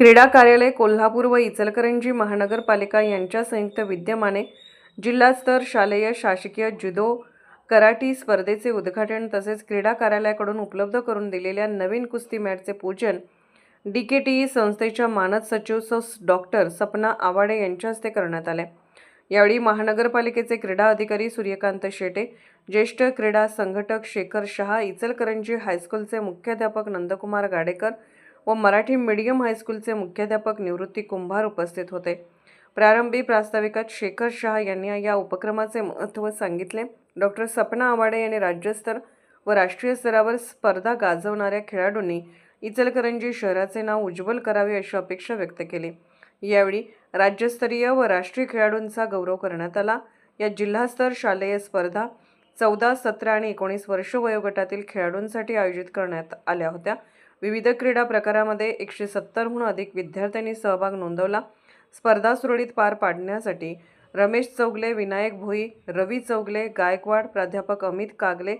क्रीडा कार्यालय कोल्हापूर व इचलकरंजी महानगरपालिका यांच्या संयुक्त विद्यमाने जिल्हास्तर शालेय शासकीय जुदो कराटी स्पर्धेचे उद्घाटन तसेच क्रीडा कार्यालयाकडून उपलब्ध करून दिलेल्या नवीन कुस्ती मॅटचे पूजन डी के टी ई संस्थेच्या मानद सचिव सौ डॉक्टर सपना आवाडे यांच्या हस्ते करण्यात आले. यावेळी महानगरपालिकेचे क्रीडा अधिकारी सूर्यकांत शेटे ज्येष्ठ क्रीडा संघटक शेखर शहा इचलकरंजी हायस्कूलचे मुख्याध्यापक नंदकुमार गाडेकर व मराठी मीडियम हायस्कूलचे मुख्याध्यापक निवृत्ती कुंभार उपस्थित होते. प्रारंभी प्रास्ताविकात शेखर शहा यांनी या उपक्रमाचे महत्त्व सांगितले. डॉक्टर सपना आवाडे यांनी राज्यस्तर व राष्ट्रीय स्तरावर स्पर्धा गाजवणाऱ्या खेळाडूंनी इचलकरंजी शहराचे नाव उज्ज्वल करावे अशी अपेक्षा व्यक्त केली. यावेळी राज्यस्तरीय व राष्ट्रीय खेळाडूंचा गौरव करण्यात आला. या जिल्हास्तर शालेय स्पर्धा चौदा सतरा आणि एकोणीस वर्ष वयोगटातील खेळाडूंसाठी आयोजित करण्यात आल्या होत्या. विविध क्रीडा प्रकारामध्ये एकशे सत्तरहून अधिक विद्यार्थ्यांनी सहभाग नोंदवला. स्पर्धा सुरळीत पार पाडण्यासाठी रमेश चौगले विनायक भोई रवी चौगले गायकवाड प्राध्यापक अमित कागले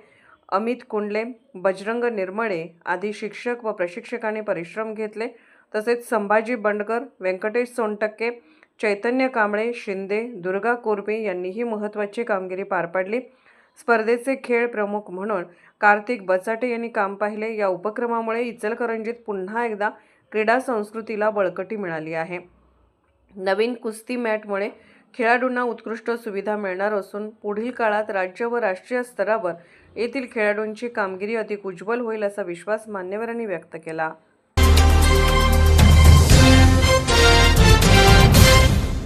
अमित कुंडले बजरंग निर्मळे आदी शिक्षक व प्रशिक्षकांनी परिश्रम घेतले. तसेच संभाजी बंडकर व्यंकटेश सोनटक्के चैतन्य कांबळे शिंदे दुर्गा कोरबे यांनीही महत्त्वाची कामगिरी पार पाडली. स्पर्धेचे खेळ प्रमुख म्हणून कार्तिक बचाटे यांनी काम पाहिले. या उपक्रमामुळे इचलकरंजीत पुन्हा एकदा क्रीडा संस्कृतीला बळकटी मिळाली आहे. नवीन कुस्ती मॅटमुळे खेळाडूंना उत्कृष्ट सुविधा मिळणार असून पुढील काळात राज्य व राष्ट्रीय स्तरावर येथील खेळाडूंची कामगिरी अधिक उज्ज्वल होईल असा विश्वास मान्यवरांनी व्यक्त केला.